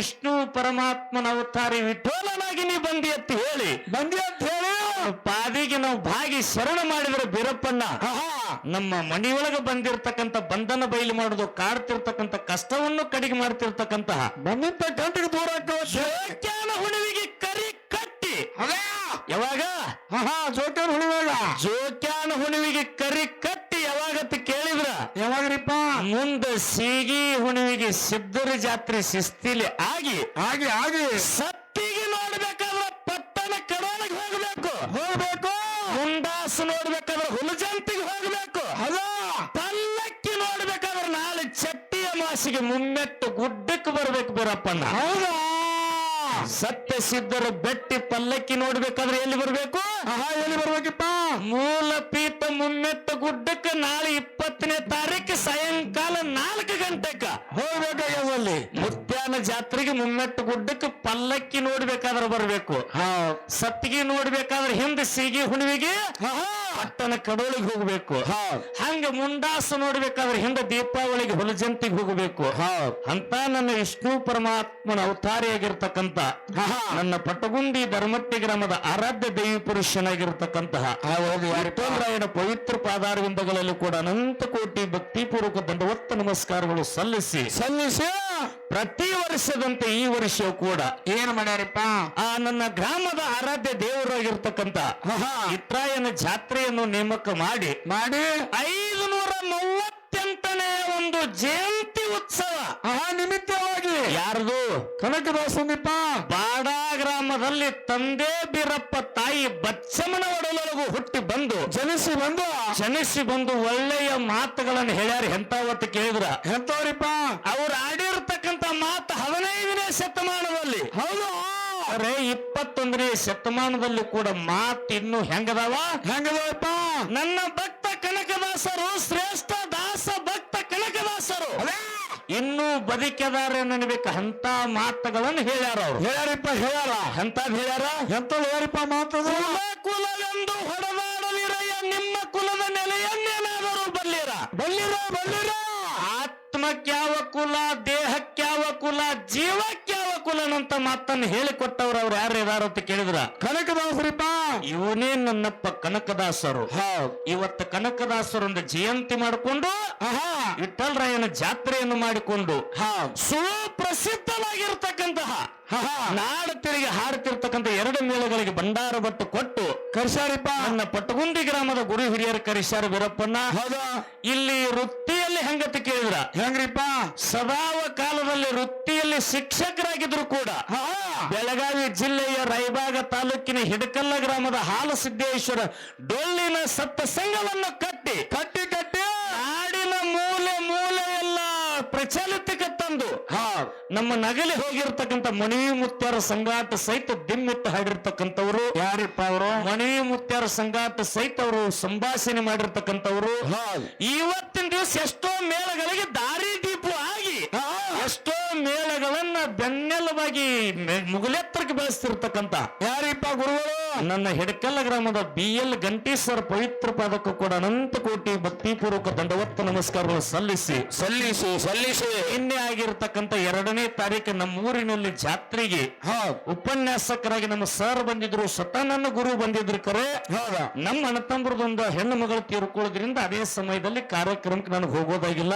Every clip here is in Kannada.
ವಿಷ್ಣು ಪರಮಾತ್ಮನ ಅವತಾರಿ ವಿಠೋಲನಾಗಿ ನೀ ಬಂದಿ ಅಂತ ಹೇಳಿ. ಬಂದಿ ಅಂತ ಹೇಳಿ? ಪಾದಿಗೆ ನಾವು ಭಾಗಿ ಶರಣ ಮಾಡಿದ್ರೆ ಬೀರಪ್ಪಣ್ಣ ನಮ್ಮ ಮನೆಯೊಳಗ ಬಂದಿರತಕ್ಕಂತ ಬಂಧನ ಬಯಲು ಮಾಡುದು ಕಾಡ್ತಿರ್ತಕ್ಕಂಥ ಕಷ್ಟವನ್ನು ಕಡಿಗೆ ಮಾಡ್ತಿರ್ತಕ್ಕಂತಹ ದೂರ ಹುಣವಿಗೆ ಜೋಕ್ಯಾನ ಹುಣಿವಿಗೆ ಕರಿ ಕಟ್ಟಿ. ಯಾವಾಗ? ಜೋಕರ್ ಹುಳಿವಾಗ. ಜೋಕ್ಯಾನ ಹುಣಿವಿಗೆ ಕರಿ ಕಟ್ಟಿ. ಯಾವಾಗತ್ತ ಕೇಳಿದ್ರ? ಯಾವಾಗ್ರಿಪ್ಪ? ಮುಂದ ಸೀಗಿ ಹುಣಿವಿಗೆ ಸಿದ್ಧರ ಜಾತ್ರೆ ಶಿಸ್ತಿಲಿ ಆಗಿ ಆಗಿ ಆಗಿ. ಸತ್ತಿಗೆ ನೋಡ್ಬೇಕಾದ್ರ ಪಟ್ಟಣ ಕಡೋಳಿಗೆ ಹೋಗ್ಬೇಕು. ಹೋಗ್ಬೇಕು. ಮುಂಡಾಸು ನೋಡ್ಬೇಕಾದ್ರ ಹುಲಜಂತಿಗೆ ಹೋಗ್ಬೇಕು. ಹಲೋ. ಪಲ್ಲಕ್ಕಿ ನೋಡ್ಬೇಕಾದ್ರ ನಾಳೆ ಚಟ್ಟಿಯ ಮಾಸಿಗೆ ಮುಮ್ಮೆಟ್ಟು ಗುಡ್ಡಕ್ಕೆ ಬರ್ಬೇಕು ಬೀರಪ್ಪನ ಹೌದಾ? ಸತ್ಯ ಸಿದ್ಧರ ಬೆಟ್ಟಿ ಪಲ್ಲಕ್ಕಿ ನೋಡ್ಬೇಕಾದ್ರೆ ಎಲ್ಲಿ ಬರ್ಬೇಕು? ಆಹಾ ಎಲ್ಲಿ ಬರ್ಬೇಕಿಪ್ಪ? ಮೂಲ ಪೀತ ಮುಮ್ಮೆತ್ತ ಗುಡ್ಡಕ್ಕೆ ನಾಳೆ ಇಪ್ಪತ್ತನೇ ತಾರೀಕು ಸಾಯಂಕಾಲ ನಾಲ್ಕು ಗಂಟೆಕ. ಹೋಗ್ಬೇಕಾಗ್ಯದಲ್ಲಿ ಮುತ್ಯಾನ ಜಾತ್ರೆಗೆ ಮುಮ್ಮೆಟ್ಟು ಗುಡ್ಡಕ್ಕೆ ಪಲ್ಲಕ್ಕಿ ನೋಡ್ಬೇಕಾದ್ರೆ ಬರ್ಬೇಕು. ಸತ್ತಿಗೆ ನೋಡ್ಬೇಕಾದ್ರೆ ಹಿಂದೆ ಸೀಗೆ ಹುಣ್ಣಿಗೆ ಪಟ್ಟಣ ಕಡೋಳಿಗೆ ಹೋಗ್ಬೇಕು. ಹಂಗ ಮುಂಡಾಸು ನೋಡ್ಬೇಕಾದ್ರೆ ಹಿಂದೆ ದೀಪಾವಳಿಗೆ ಹುಲಜಂತಿಗೆ ಹೋಗಬೇಕು. ಅಂತ ನನ್ನ ವಿಷ್ಣು ಪರಮಾತ್ಮನ ಅವತಾರಿಯಾಗಿರ್ತಕ್ಕಂತ ನನ್ನ ಪಟಗುಂಡಿ ಧರ್ಮಟ್ಟಿ ಗ್ರಾಮದ ಆರಾಧ್ಯ ದೇವಿ ಪುರುಷನಾಗಿರ್ತಕ್ಕಂತಹ ರಾಯನ ಪವಿತ್ರ ಪಾದಾರವಿಂದಗಳಲ್ಲಿ ಕೂಡ ಅನಂತ ಕೋಟಿ ಭಕ್ತಿಪೂರ್ವಕ ದಂಡವತ್ತ ನಮಸ್ಕಾರಗಳು ಸಲ್ಲಿಸಿ. ಸಲ್ಲಿಸಿ. ಪ್ರತಿ ವರ್ಷದಂತೆ ಈ ವರ್ಷವೂ ಕೂಡ ಏನ್ ಮಾಡ್ಯಾರಪ್ಪ? ಆ ನನ್ನ ಗ್ರಾಮದ ಆರಾಧ್ಯ ದೇವರಾಗಿರ್ತಕ್ಕಂತ ಹಹಾ ಇತ್ರಾಯನ ಜಾತ್ರೆಯನ್ನು ನೇಮಕ ಮಾಡಿ ಮಾಡಿ? ಐದು ನೂರ ಮೂವತ್ತೆಂಟನೇ ಒಂದು ಜಯಂತಿ ಉತ್ಸವ. ಆ ನಿಮಿತ್ತವಾಗಿ ಯಾರ್ದು ಕನಕದಾಸನಿಪ್ಪ ಬಾಡ ಗ್ರಾಮದಲ್ಲಿ ತಂದೆ ಬೀರಪ್ಪ ತಾಯಿ ಬಚ್ಚಮನ ಒಡಲೊಳಗು ಹುಟ್ಟಿ ಬಂದು ಜನಿಸಿ ಬಂದು. ಜನಿಸಿ ಬಂದು ಒಳ್ಳೆಯ ಮಾತುಗಳನ್ನು ಹೇಳ್ಯಾರ ಎಂತಾವತ್ತು ಕೇಳಿದ್ರ. ಎಂತವ್ರಿಪ್ಪ ಅವ್ರು ಆಡಿರ್ತಕ್ಕಂತ ಮಾತು ಹದಿನೈದನೇ ಶತಮಾನದಲ್ಲಿ. ಹೌದು. ಅರೆ ಇಪ್ಪತ್ತೊಂದನೇ ಶತಮಾನದಲ್ಲಿ ಕೂಡ ಮಾತು ಇನ್ನು ಹೆಂಗದವ? ಹೆಂಗದಪ್ಪ ನನ್ನ ಭಕ್ತ ಕನಕದಾಸರು ಶ್ರೇಷ್ಠ ಇನ್ನೂ ಬದುಕಿದಾರೆ ನನಬೇಕು ಅಂತ ಮಾತುಗಳನ್ನು ಹೇಳ್ಯಾರ ಅವ್ರು. ಹೇಳ್ಯಾರಿಪ್ಪ ಹೇಳ್ಯಾರ. ಅಂತ ಹೇಳ್ಯಾರ? ಎಂತ ಹೇಳ್ಯಾರಿಪ್ಪ ಕುಲ ಕುಲವೆಂದು ಹೊಡೆದಾಡಲಿರಯ್ಯ ನಿಮ್ಮ ಕುಲದ ನೆಲೆಯನ್ನೇನಾದರೂ ಬಲ್ಲಿರ ಬಲ್ಲಿರ. ಆತ್ಮಕ್ಯಾವ ಕುಲ ದೇಹಕ್ಯಾವ ಕುಲ ಜೀವಕ್ಯಾವ ಕುಲನಂತ ಮಾತನ್ನು ಹೇಳಿಕೊಟ್ಟವ್ರು ಅವ್ರು ಯಾರು ಇದಾರ ಅಂತ ಕೇಳಿದ್ರ? ಕನಕದಾಸರಿಪ್ಪ ಇವನೇ ನನ್ನಪ್ಪ ಕನಕದಾಸರು. ಇವತ್ತು ಕನಕದಾಸರೊಂದು ಜಯಂತಿ ಮಾಡಿಕೊಂಡು ಆಹಾ. ವಿಠಲರಾಯನ ಜಾತ್ರೆಯನ್ನು ಮಾಡಿಕೊಂಡು ಹೌದ್ ಸುಪ್ರಸಿದ್ಧವಾಗಿರ್ತಕ್ಕಂತಹ ನಾಡ ತಿರುಗಿ ಹಾಡುತ್ತಿರ್ತಕ್ಕಂಥ ಎರಡು ಮೇಳಗಳಿಗೆ ಭಂಡಾರ ಬಟ್ಟು ಕೊಟ್ಟು ಕರಿಸಾರಿಪ್ಪ. ನನ್ನ ಪಟ್ಟಗುಂದಿ ಗ್ರಾಮದ ಗುರು ಹಿರಿಯರ ಕರಿಸಾರ ವೀರಪ್ಪಣ್ಣ ಹೌದಾ. ಇಲ್ಲಿ ವೃತ್ತಿಯಲ್ಲಿ ಹೆಂಗತ ಕೇಳಿದ್ರ? ಹೆಂಗ್ರಿಪ್ಪ? ಸದಾವ ಕಾಲದಲ್ಲಿ ವೃತ್ತಿಯಲ್ಲಿ ಶಿಕ್ಷಕರಾಗಿದ್ರು ಕೂಡ ಬೆಳಗಾವಿ ಜಿಲ್ಲೆಯ ರೈಬಾಗ ತಾಲೂಕಿನ ಹಿಡಕಲ್ಲ ಗ್ರಾಮದ ಹಾಲಸಿದ್ದೇಶ್ವರ ಡೊಳ್ಳಿನ ಸತ್ತ ಸಂಘವನ್ನು ಕಟ್ಟಿ ಕಟ್ಟಿ ಕಟ್ಟಿ. ಪ್ರಚಲಿತಕ್ಕೆ ತಂದು ಹಾ. ನಮ್ಮ ನಗಲಿ ಹೋಗಿರ್ತಕ್ಕಂಥ ಮಣಿವಿ ಮುತ್ಯಾರ ಸಂಗಾಟ ಸಹಿತ ದಿಮ್ಮುತ್ತ ಹಾಡಿರ್ತಕ್ಕಂಥವ್ರು. ಯಾರಿಪ್ಪ ಅವರು? ಮಣಿವಿ ಮುತ್ಯಾರ ಸಂಗಾಟ ಸಹಿತ ಅವರು ಸಂಭಾಷಣೆ ಮಾಡಿರ್ತಕ್ಕಂಥವ್ರು. ಇವತ್ತಿನ ದಿವಸ ಎಷ್ಟೋ ಮೇಳಗಳಿಗೆ ದಾರಿ ದೀಪ ಆಗಿ. ಎಷ್ಟೋ ಮೇಳಗಳನ್ನ ಬೆನ್ನೆಲುವಾಗಿ ಮುಗುಲೆತ್ತರಕ್ಕೆ ಬೆಳೆಸ್ತಿರ್ತಕ್ಕಂಥ. ಯಾರಿಪ್ಪ ಗುರುಗಳು? ನನ್ನ ಹಿಡಕಲ್ಲ ಗ್ರಾಮದ ಬಿ ಎಲ್ ಗಂಟೇಶ್ವರ ಪವಿತ್ರ ಪಾದಕ್ಕೂ ಕೂಡ ಅನಂತ ಕೋಟಿ ಭಕ್ತಿಪೂರ್ವಕ ದಂಡವತ್ತ ನಮಸ್ಕಾರಗಳು ಸಲ್ಲಿಸಿ ಸಲ್ಲಿಸಿ ಸಲ್ಲಿಸಿ. ನಿನ್ನೆ ಆಗಿರತಕ್ಕಂತ ಎರಡನೇ ತಾರೀಕು ನಮ್ಮ ಊರಿನಲ್ಲಿ ಜಾತ್ರೆಗೆ ಉಪನ್ಯಾಸಕರಾಗಿ ನಮ್ಮ ಸರ್ ಬಂದಿದ್ರು ಸ್ವತಃ ನನ್ನ ಗುರು ಬಂದಿದ್ರು ಕರೆ. ಹೌದಾ? ನಮ್ಮ ಅಣ್ಣತಂಬ್ರದೊಂದು ಹೆಣ್ಣು ಮಗಳು ತೀರ್ಕೊಳ್ಳೋದ್ರಿಂದ ಅದೇ ಸಮಯದಲ್ಲಿ ಕಾರ್ಯಕ್ರಮಕ್ಕೆ ನನಗೆ ಹೋಗೋದಾಗಿಲ್ಲ.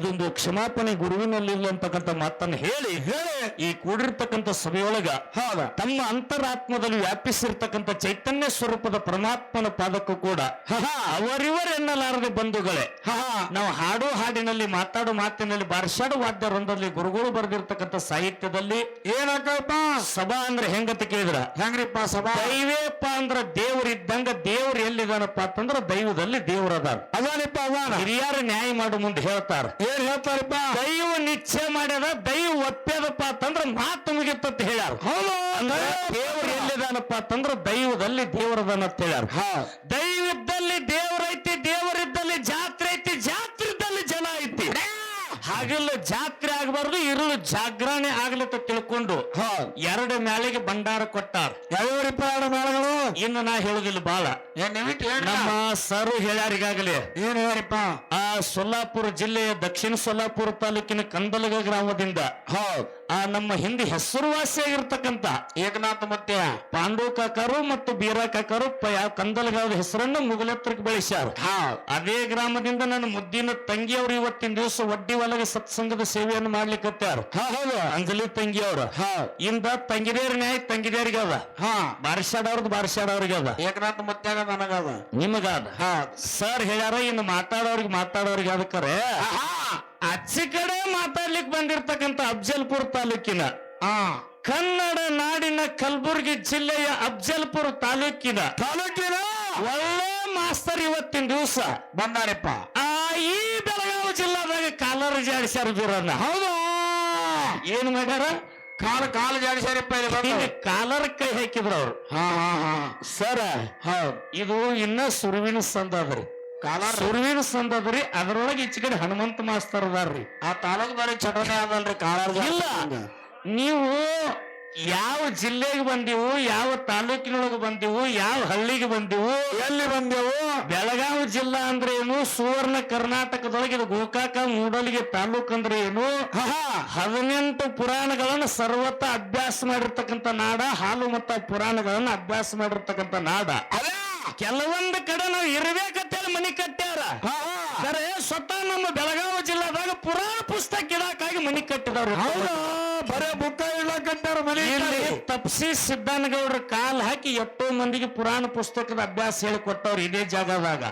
ಇದೊಂದು ಕ್ಷಮಾಪಣೆ ಗುರುವಿನಲ್ಲಿ ಅಂತಕ್ಕಂತ ಅಂತಕ್ಕಂಥ ಮಾತನ್ನು ಹೇಳಿ ಹೇಳಿ ಈ ಕೂಡಿರ್ತಕ್ಕಂತ ಸಭೆಯೊಳಗ ಹೌದಾ? ತಮ್ಮ ಅಂತರಾತ್ಮದಲ್ಲಿ ವ್ಯಾಪಿಸಿರ್ತಕ್ಕಂಥ ಚೈತನ್ಯ ಸ್ವರೂಪದ ಪರಮಾತ್ಮನ ಪಾದಕ್ಕೂ ಕೂಡ ಅವರಿವರೆನ್ನಲಾರದೆ ಬಂಧುಗಳೇ ನಾವು ಹಾಡು ಹಾಡಿನಲ್ಲಿ ಮಾತಾಡೋ ಮಾತಿನಲ್ಲಿ ಬಾರ್ಷಾಡು ವಾದ್ಯ ರಂಧದಲ್ಲಿ ಗುರುಗಳು ಬರೆದಿರ್ತಕ್ಕಂಥ ಸಾಹಿತ್ಯದಲ್ಲಿ ಏನಕ್ಕಪ್ಪ? ಸಭಾ ಅಂದ್ರೆ ಹೆಂಗಂತ ಕೇಳಿದ್ರ? ಹೆಂಗ್ರಿಪ್ಪ ಸಭಾ? ದೈವೇಪ್ಪ ಅಂದ್ರ ದೇವರಿದ್ದಂಗ ದೇವ್ರ ಎಲ್ಲಿದಾನಪ್ಪ ಅಂತಂದ್ರ ದೈವದಲ್ಲಿ ದೇವ್ರ ಅದಾರ ಅದಾನಿಪ್ಪ ಅದಾನ? ಹಿರಿಯರು ನ್ಯಾಯ ಮಾಡು ಮುಂದೆ ಹೇಳ್ತಾರ. ಏನ್ ಹೇಳ್ತಾರಪ್ಪ? ದೈವ ನಿಶ್ಚಯ ಮಾಡ್ಯದ ದೈವ ಒಪ್ಪ್ಯದಪ್ಪ ಅಂತಂದ್ರ ಮಾತು ಮುಗಿತಂತ ಹೇಳ್ಯಾರ. ದೇವ್ರ ಎಲ್ಲಿದಾನಪ್ಪ ಅಂತಂದ್ರ ದೈವದಲ್ಲಿ ದೇವರದನ್ನ ಅಂತ ಹೇಳ್ಯಾರ. ಹಾ. ದೈವಿದ್ದಲ್ಲಿ ದೇವರೈತಿ ದೇವರಿದ್ದಲ್ಲಿ ಜಾತ್ರೆ ಐತಿ ಜಾತ್ರೆ ಇದ್ದಲ್ಲಿ ಜನ ಐತಿ. ಹಾಗೆಲ್ಲ ಜಾತ್ರೆ ಆಗಬಾರ್ದು ಇರುಳು ಜಾಗರಣೆ ಆಗ್ಲತ್ತ ತಿಳ್ಕೊಂಡು ಎರಡು ಮ್ಯಾಲಿಗೆ ಭಂಡಾರ ಕೊಟ್ಟಾರ. ಮೇಳಗಳು ಇನ್ನು ನಾ ಹೇಳುದಿಲ್ಲ ಬಾಳ. ನಮ್ಮ ಸರ್ ಹೇಳ್ಯಾರ ಈಗಾಗಲೇ ಏನ್ ಹೇಳ್ಯಾರಿಪ್ಪ? ಆ ಸೊಲ್ಲಾಪುರ ಜಿಲ್ಲೆಯ ದಕ್ಷಿಣ ಸೊಲ್ಲಾಪುರ ತಾಲೂಕಿನ ಕಂದಲಗ ಗ್ರಾಮದಿಂದ ಹೌದ್. ಆ ನಮ್ಮ ಹಿಂದೆ ಹೆಸರುವಾಸಿಯಾಗಿರ್ತಕ್ಕಂತ ಏಕನಾಥ ಮತ್ತೆ? ಪಾಂಡು ಕಾಕರು ಮತ್ತು ಬೀರಾ ಕಾಕರು ಕಂದಲಗಾದ ಹೆಸರನ್ನು ಮುಗಲೆತ್ತರಕ್ಕೆ ಬೆಳೆಸ್ಯಾರ. ಹಾ ಅದೇ ಗ್ರಾಮದಿಂದ ನನ್ನ ಮುದ್ದಿನ ತಂಗಿಯವರು ಇವತ್ತಿನ ದಿವಸ ಒಡ್ಡಿ ಒಳಗೆ ಸತ್ಸಂಗದ ಸೇವೆಯನ್ನು ಮಾಡ್ಲಿಕ್ಕತ್ತಾರ ಅಂಜಲಿ ತಂಗಿಯವರು. ಹಾ ಇಂದ ತಂಗಿದೇರ್ ನ್ಯಾಯ ತಂಗಿದೇರಿಗೆ ಅದ ಹಾ. ಬಾರಿಸಾಡವ್ರದ್ದು ಬಾರಿಸಾಡವ್ರಿಗೆ ಅದ ಏಕನಾಥ ಮುತ್ಯಾಗ ನನಗದ. ನಿಮಗಾದ? ಹಾ. ಸರ್ ಹೇಳ್ಯಾರ ಇನ್ನು ಮಾತಾಡೋರಿಗೆ ಮಾತಾಡೋರಿಗೆ ಅದಕ್ಕರೆ ಅಚ್ಚಿ ಕಡೆ ಮಾತಾಡ್ಲಿಕ್ಕೆ ಬಂದಿರ್ತಕ್ಕಂಥ ಅಫ್ಜಲ್ಪುರ ತಾಲೂಕಿನ ಆ ಕನ್ನಡ ನಾಡಿನ ಕಲಬುರಗಿ ಜಿಲ್ಲೆಯ ಅಫ್ಜಲ್ಪುರ ತಾಲೂಕಿನ ತಾಲೂಕಿನ? ಒಳ್ಳೆ ಮಾಸ್ತರ್ ಇವತ್ತಿನ ದಿವಸ. ಬಂದಾರಪ್ಪ. ಆ ಈ ಬೆಳಗಾವಿ ಜಿಲ್ಲಾದಾಗ ಕಾಲರ್ ಜಾಡಿಸ್ಯಾರ ಬೀರನ್ನ ಹೌದು? ಏನ್ ಮಾಡ್ಯಾರ? ಕಾಲ ಕಾಲ ಜಾಡಿಸ್ಯಾರಪ್ಪ ಇಲ್ಲಿ ಬಂದು? ಹಿಂಗೆ ಕಾಲರ್ ಕೈ ಹಾಕಿದ್ರು ಅವ್ರು. ಹಾ ಹಾ ಹಾ. ಸರ ಹೌದು ಇದು ಇನ್ನ ಸುರುವಿನ ಸಂದ ಅದ್ರಿ ಕಾಲಾರ? ಸುರುವಿನ ಸಂದ ಅದ್ರಿ ಅದ್ರೊಳಗೆ ಈಚೆ ಕಡೆ ಹನುಮಂತ ಮಾಸ್ತರ್ ಅದಾರ್ರಿ ಆ ತಾಲೂಕ್ದಾರಿ ಚಟನೆ ಅದಲ್ರಿ ಕಾಲಾರ್ ಇಲ್ಲ. ನೀವು ಯಾವ ಜಿಲ್ಲೆಗೆ ಬಂದಿವು ಯಾವ ತಾಲೂಕಿನೊಳಗೆ ಬಂದಿವು ಯಾವ ಹಳ್ಳಿಗೆ ಬಂದಿವು? ಎಲ್ಲಿ ಬಂದೆವು? ಬೆಳಗಾವಿ ಜಿಲ್ಲಾ ಅಂದ್ರೆ ಏನು? ಸುವರ್ಣ ಕರ್ನಾಟಕದೊಳಗೆ ಇದು ಗೋಕಾಕ ಮೂಡಲಿಗೆ ತಾಲೂಕ್ ಅಂದ್ರೆ ಏನು? ಹದಿನೆಂಟು ಪುರಾಣಗಳನ್ನು ಸರ್ವತ ಅಭ್ಯಾಸ ಮಾಡಿರ್ತಕ್ಕಂಥ ನಾಡ ಹಾಲು ಮತ್ತ ಪುರಾಣಗಳನ್ನ ಅಭ್ಯಾಸ ಮಾಡಿರ್ತಕ್ಕಂಥ ನಾಡ. ಕೆಲವೊಂದು ಕಡೆ ನಾವು ಇರ್ಬೇಕಂತೇಳಿ ಮನಿ ಕಟ್ಟ್ಯಾರ. ಸ್ವತಃ ನಮ್ಮ ಬೆಳಗಾವಿ ಜಿಲ್ಲಾದಾಗ ಪುರಾಣ ಮನಿ ಕಟ್ಟಿದವ್ರು ಹೌದಾ? ಬರೇ ಬುಕ್ಕ ಇಲ್ಲ ಕಟ್ಟಾರ ಮನೆ ತಪ್ಸಿ ಸಿದ್ದನಗೌಡ್ರ ಕಾಲ್ ಹಾಕಿ ಎಷ್ಟೋ ಮಂದಿಗೆ ಪುರಾಣ ಪುಸ್ತಕದ ಅಭ್ಯಾಸ ಹೇಳಿಕೊಟ್ಟವ್ರು ಇದೇ ಜಾಗದಾಗ.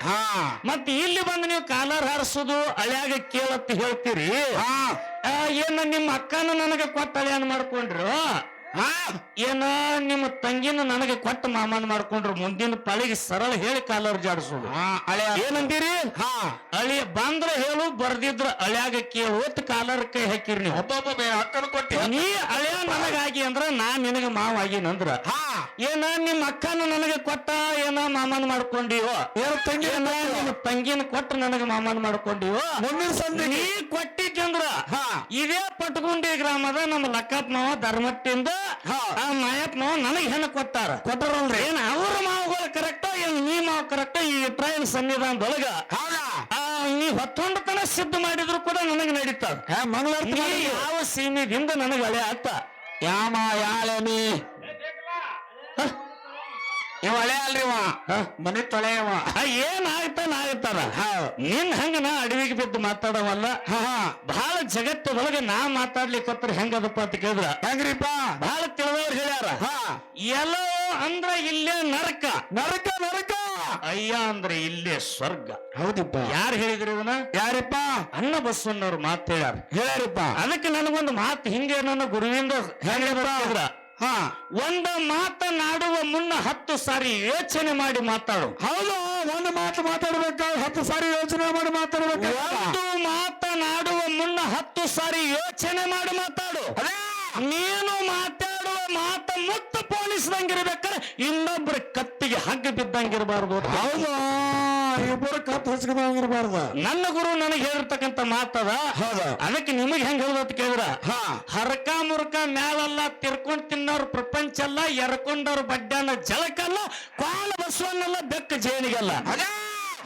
ಮತ್ತೆ ಇಲ್ಲಿ ಬಂದು ನೀವು ಕಾಲರ್ ಹಾರಿಸೋದು ಅಳ್ಯಾಗ ಕೇಳತ್ತಿ ಹೇಳ್ತೀರಿ. ಏನ ನಿಮ್ಮ ಅಕ್ಕನ ನನಗೆ ಕೊಟ್ಟ ಅಳಿಯನ್ ಮಾಡ್ಕೊಂಡ್ರು? ಹಾ ಏನ ನಿಮ್ಮ ತಂಗಿನ ನನಗೆ ಕೊಟ್ಟ ಮಾಮನ್ ಮಾಡ್ಕೊಂಡ್ರು ಮುಂದಿನ ಪಳಿಗೆ ಸರಳ ಹೇಳಿ ಕಾಲರ್ ಜಾಡಿಸೋದು. ಏನಂತೀರಿ? ಹಾ. ಅಳಿ ಬಂದ್ರ ಹೇಳು ಬರ್ದಿದ್ರ ಅಳ್ಯಾಗ ಕೇಳು ಒತ್ತು ಕಾಲರ್ ಕೈ ಹಾಕಿರಿ ನೀವು. ಒಬ್ಬೊಬ್ಬ ಅಕ್ಕನ ಕೊಟ್ಟಿ ನೀ ಅಳಿಯ ನನಗಾಗಿ ಅಂದ್ರ ನಾ ನಿನಗ ಮಾವ ಆಗಿನಂದ್ರ ಹಾ. ಏನ ನಿಮ್ಮ ಅಕ್ಕನ ನನಗೆ ಕೊಟ್ಟ ಏನ ಮಾಮನ್ ಮಾಡ್ಕೊಂಡಿವೋ ಏನ ತಂಗಿ ನಿಮ್ಮ ತಂಗಿನ ಕೊಟ್ಟ ನನಗ ಮಾಮನ್ ಮಾಡ್ಕೊಂಡಿವೋ ಮುಂದಿನ ಸಂಧಿ ನೀ ಕೊಟ್ಟಿದ್ದಂದ್ರ ಹಾ. ಇದೇ ಪಟ್ಗುಂಡಿ ಗ್ರಾಮದ ನಮ್ಮ ಲಕ್ಕಪ್ಪನವ ಧರ್ಮಟ್ಟಿಂದ ಆ ಮಾಯಪ್ಪ ಮಾವ ನನಗೆ ಹೆಣ್ಣು ಕೊಟ್ಟಾರ. ಕೊಟ್ಟರಲ್ರಿ. ಏನ್ ಅವ್ರ ಮಾವುಗಳು ಕರೆಕ್ಟ್ ಏನ್ ನೀ ಮಾವು ಕರೆಕ್ಟ್ ಈ ಟ್ರಯಲ್ ಸನ್ನಿಧಾನದೊಳಗ ನೀ ಹೊತ್ತೊಂಡತನ ಸಿದ್ಧ ಮಾಡಿದ್ರು ಕೂಡ ನನಗೆ ನಡೀತದ ಯಾವ ಸೀಮಿದಿಂದ ನನಗೆ ಹಳೆ ಆತ ಯಾಮ ಯಾಳೆ ನೀ ಇವ ಹಳೆ ಅಲ್ರಿ ಇವ. ಮನೆ ಮನಿ ತೊಳೆ ಇವ. ಆ, ಏನ್ ಆಗ್ತಾನ ಆಗ್ತಾರ ನೀನ್ ಹಂಗ ನಾ ಅಡವಿಗೆ ಬಿದ್ದು ಮಾತಾಡವಲ್ಲ? ಹಾ ಹಾ. ಬಹಳ ಜಗತ್ತದೊಳಗೆ ನಾ ಮಾತಾಡ್ಲಿಕ್ಕತ್ರ ಹೆಂಗದಪ್ಪ ಅಂತ ಕೇಳಿದ್ರ? ಹೆಂಗ್ರಿಪ್ಪ? ಬಹಳ ತಿಳಿದವ್ರು ಹೇಳ್ಯಾರ. ಹಾ. ಎಲ್ಲೋ ಅಂದ್ರ ಇಲ್ಲೇ ನರಕ. ನರಕ ನರಕ. ಅಯ್ಯ ಅಂದ್ರೆ ಇಲ್ಲೇ ಸ್ವರ್ಗ. ಹೌದಿಪ್ಪ. ಯಾರು ಹೇಳಿದ್ರು ಇದನ್ನ ಯಾರಿಪ್ಪ? ಅನ್ನ ಬಸವಣ್ಣವ್ರು ಮಾತು ಹೇಳ್ಯಾರ. ಹೇಳ್ಯಾರಿಪ್ಪ. ಅದಕ್ಕೆ ನನಗೊಂದು ಮಾತು ಹಿಂಗೆ ನನ್ನ ಗುರುವಿಂದ ಹೇಳಿದ್ರ? ಹಾ. ಒಂದ ಮಾತನಾಡುವ ಮುನ್ನ ಹತ್ತು ಸಾರಿ ಯೋಚನೆ ಮಾಡಿ ಮಾತಾಡು. ಹೌದು ಒಂದು ಮಾತು ಮಾತಾಡ್ಬೇಕು ಹತ್ತು ಸಾರಿ ಯೋಚನೆ ಮಾಡಿ ಮಾತಾಡ್ಬೇಕು. ಒಂದು ಮಾತನಾಡುವ ಮುನ್ನ ಹತ್ತು ಸಾರಿ ಯೋಚನೆ ಮಾಡಿ ಮಾತಾಡು. ನೀನು ಮಾತಾಡುವ ಮಾತ ಮುತ್ತು ಪೋಲಿಸ್ದಂಗಿರ್ಬೇಕಾದ್ರೆ ಇನ್ನೊಬ್ಬರ ಕತ್ತಿಗೆ ಹಗ್ಗ ಬಿದ್ದಂಗಿರಬಾರ್ದು. ಹೌದು. ಇಬ್ಬರು ಕತ್ ಹಚ್ಕೊಂಡಂಗಿರ್ಬಾರ್ದು ನನ್ನ ಗುರು ನನಗೆ ಹೇಳಿರ್ತಕ್ಕಂತ ಮಾತದ ಹೌದ. ಅದಕ್ಕೆ ನಿಮಗೆ ಹೆಂಗ್ ಹೇಳ್ದತ್ ಕೇಳಿದ್ರ? ಹಾ. ಹರಕ ಮುರಕ ಮ್ಯಾಲಲ್ಲ ತಿರ್ಕೊಂಡ್ ತಿನ್ನೋರು ಪ್ರಪಂಚ ಅಲ್ಲ ಎರ್ಕೊಂಡವ್ರ ಬಡ್ಡನ ಜಲಕಲ್ಲ ಕಾಲ ಬಸವನ್ನಲ್ಲ ಬೆಕ್ಕ ಜೇನಿಗೆಲ್ಲ. ಹುಡುಕೆ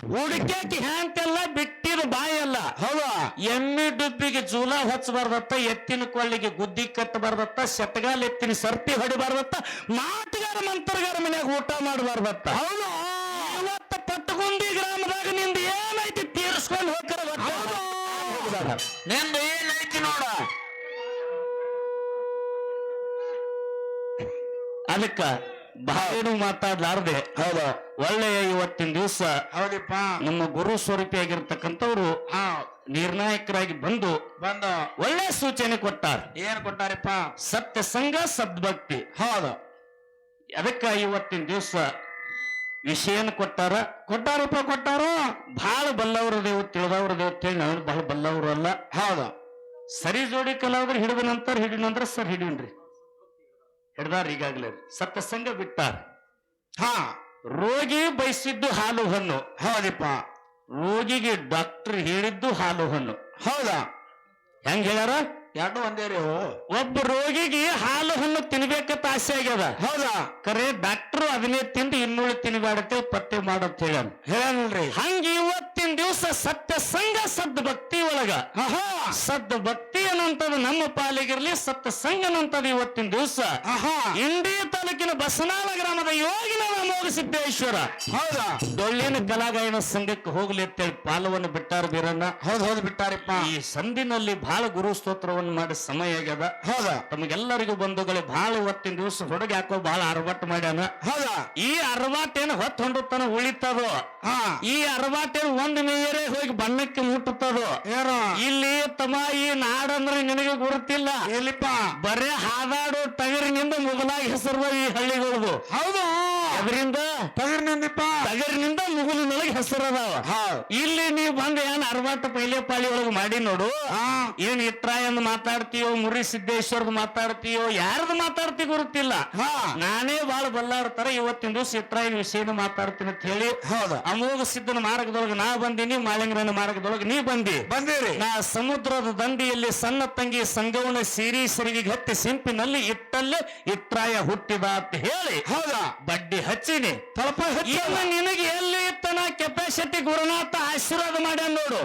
ಹುಡುಕ್ಯಾಕಿ ಹ್ಯಾಂತೆಲ್ಲ ಬಿಟ್ಟಿದ ಬಾಯಲ್ಲ. ಹೌದ. ಎಮ್ಮೆ ಡುಬ್ಬಿಗೆ ಜೂಲ ಹಚ್ಚಬಾರ್ದತ್ತ ಎತ್ತಿನ ಕೊಳ್ಳಿಗೆ ಗುದ್ದಿ ಕಟ್ಟಬಾರ್ದತ್ತ ಶೆಟ್ಗಾಲ್ ಎತ್ತಿನ ಸರ್ಪಿ ಹೊಡಿಬಾರ್ದತ್ತ ಮಾತುಗಾರ ಮಂತ್ರಗಾರ ಮನೆಯಾಗ ಊಟ ಮಾಡಬಾರ್ದತ್ತ. ಹೌದು. ನಿಂದು ಏನೈತಿ ನೋಡ. ಅದಕ್ಕ ಬಹಳ ಮಾತಾಡ್ಲಾರ್ದೆ. ಹೌದ. ಒಳ್ಳೆಯ ಇವತ್ತಿನ ದಿವಸ ಹೌದಪ್ಪ. ನಮ್ಮ ಗುರು ಸ್ವರೂಪಿಯಾಗಿರ್ತಕ್ಕಂಥವ್ರು ಆ ನಿರ್ಣಾಯಕರಾಗಿ ಬಂದು ಬಂದು. ಒಳ್ಳೆ ಸೂಚನೆ ಕೊಟ್ಟಾರ. ಏನ್ ಕೊಟ್ಟಾರಪ್ಪ? ಸತ್ಯ ಸಂಘ ಸದ್ಭಕ್ತಿ. ಹೌದು. ಅದಕ್ಕ ಇವತ್ತಿನ ದಿವಸ ವಿಷಯನ ಕೊಟ್ಟಾರ ಕೊಟ್ಟಾರಪ್ಪ ಕೊಟ್ಟಾರ? ಬಹಳ ಬಲ್ಲವರು ದೇವ್, ತಿಳಿದವ್ರ ದೇವ್ ತಿಳಿ ನಾವು ಬಹಳ ಬಲ್ಲವರು ಅಲ್ಲ. ಹೌದ. ಸರಿ ಜೋಡಿ ಕಲಾವಿದ್ರೆ ಹಿಡಿದ ನಂತರ ಹಿಡಿದ ನಂತರ ಸರ್ ಹಿಡಿಯನ್ರಿ. ಹಿಡ್ದಾರ ಈಗಾಗಲೇ. ಸತ್ಯಸಂಗ ಬಿಟ್ಟಾರ. ಹಾ, ರೋಗಿ ಬಯಸಿದ್ದು ಹಾಲು ಹಣ್ಣು. ಹೌದಪ್ಪ. ರೋಗಿಗೆ ಡಾಕ್ಟರ್ ಹೇಳಿದ್ದು ಹಾಲು ಹಣ್ಣು. ಹೌದಾ? ಹೆಂಗ್ ಹೇಳ್ಯಾರ? ಎರಡು ಒಂದೇ ರೀ ಅವು. ಒಬ್ಬ ರೋಗಿಗೆ ಹಾಲು ಹಣ್ಣು ತಿನ್ಬೇಕಂತ ಆಸೆ ಆಗ್ಯದ. ಹೌದಾ? ಕರೆ ಡಾಕ್ಟರ್ ಅದನ್ನೇ ತಿಂದು ಇನ್ನುಳಿ ತಿನ್ಬೇಡತ್ತೆ ಪತ್ತೆ ಮಾಡತ್ ಹೇಳ್ಯಾನ. ಹೇಳಲ್ರಿ. ಹಂಗ ಇವತ್ತಿನ ದಿವಸ ಸತ್ಯ ಸಂಘ ಸದ್ ಭಕ್ತಿ ಒಳಗ. ಸದ್ ಭಕ್ತಿ ಅನ್ನುವಂಥದ್ದು ನಮ್ಮ ಪಾಲಿಗಿರ್ಲಿ ಸತ್ಯ ಸಂಘ ಅನ್ನುವಂಥದ್ದು ಇವತ್ತಿನ ದಿವಸ. ಇಂಡಿ ತಾಲೂಕಿನ ಬಸನಾಳ ಗ್ರಾಮದ ಯೋಗಿನ ಮೋದಿ ಸಿದ್ದೇಶ್ವರ ಹೌದಾ? ಡೊಳ್ಳಿನ ಕಲಾಗಾಯನ ಸಂಘಕ್ಕೆ ಹೋಗ್ಲಿ ಅಂತೇಳಿ ಪಾಲವನ್ನು ಬಿಟ್ಟಾರ ಬೀರನ್ನ ಹೌದ್ ಹೌದ್ ಬಿಟ್ಟಾರಪ್ಪ. ಈ ಸಂಧಿನಲ್ಲಿ ಬಹಳ ಗುರು ಸ್ತೋತ್ರವನ್ನು ಮಾಡಿ ಸಮಯ ಆಗ್ಯದ. ಹೌದಾ? ತಮಗೆಲ್ಲರಿಗೂ ಬಂಧುಗಳು ಬಹಳ ಇವತ್ತಿನ ದಿವಸ ಹುಡುಗ ಹಾಕೋ ಬಹಳ ಅರಬಟ್ಟು ಮಾಡ್ಯಾನ. ಹೌದಾ? ಈ ಅರಬಾಟೇನು ಹೊತ್ತು ಹೊಂಡುತ್ತಾನ ಉಳಿತದೋ. ಹಾ. ಈ ಅರಬಾಟೇನು ಒಂದ್ ಮೇಯರೇ ಹೋಗಿ ಬಣ್ಣಕ್ಕೆ ಮುಟ್ಟುತ್ತದೋ. ಏನು ಇಲ್ಲಿ ತಮ್ಮ ಈ ನಾಡಂದ್ರೆ ನಿನಗೆ ಗುರುತಿಲ್ಲ. ಎಲ್ಲಿಪ್ಪ? ಬರೇ ಹಾದಾಡು ಟಗರಿನಿಂದ ಮುಗಲಾಗಿ ಹೆಸರು ಈ ಹಳ್ಳಿಗಳದು ಹೌದು? ಅದರಿಂದ ತಗರ್ನಿಂದಿಪ್ಪ ಟಗರಿನಿಂದ ಮುಗುಲಿನೊಳಗೆ ಹೆಸರದಾವ. ಅದಾವ ಇಲ್ಲಿ ನೀವ್ ಬಂದ ಏನ್ ಅರವತ್ತು ಪೈಲೆ ಪಾಳಿ ಒಳಗೆ ಮಾಡಿ ನೋಡು. ಏನ್ ಇಟ್ರಾಯಂದ್ ಮಾತಾಡ್ತೀಯೋ ಮುರಿ ಸಿದ್ದೇಶ್ವರದ ಮಾತಾಡ್ತೀಯೋ ಯಾರ್ದು ಮಾತಾಡ್ತಿ ಗುರುತಿಲ್ಲ. ಹಾ. ನಾನೇ ಬಾಳ ಬಲ್ಲಾಡ್ತಾರ ಇವತ್ತಿನ ದಿವಸ ಇಟ್ರಾಯನ್ ವಿಷಯನ ಮಾತಾಡ್ತೀನಿ ಅಂತ ಹೇಳಿ ಹೌದು. ಅಮೋಘ ಸಿದ್ಧನ ಮಾರ್ಗದೊಳಗೆ ನಾ ಬಂದೀನಿ ಮಾಲಿಂಗರನ ಮಾರ್ಗದೊಳಗೆ ನೀ ಬಂದಿ. ಬಂದಿರಿ. ನಾ ಸಮುದ್ರದ ದಂಡಿಯಲ್ಲಿ ಸಣ್ಣ ತಂಗಿ ಸಂಗವನ ಸೀರಿ ಸರಿಗೆ ಹತ್ತಿ ಸಿಂಪಿನಲ್ಲಿ ಇಟ್ಟಲ್ಲಿ ಇತ್ರಾಯ ಹುಟ್ಟಿದ ಅಂತ ಹೇಳಿ ಹೌದಾ? ಬಡ್ಡಿ ಹಚ್ಚಿನಿ. ತಲಪ ನಿನಗೆ ಎಲ್ಲಿ ಇತ್ತನ ಕೆಪಾಸಿಟಿ ಗುರುನಾಥ ಆಶೀರ್ವಾದ ಮಾಡ್ಯಾನ ನೋಡು.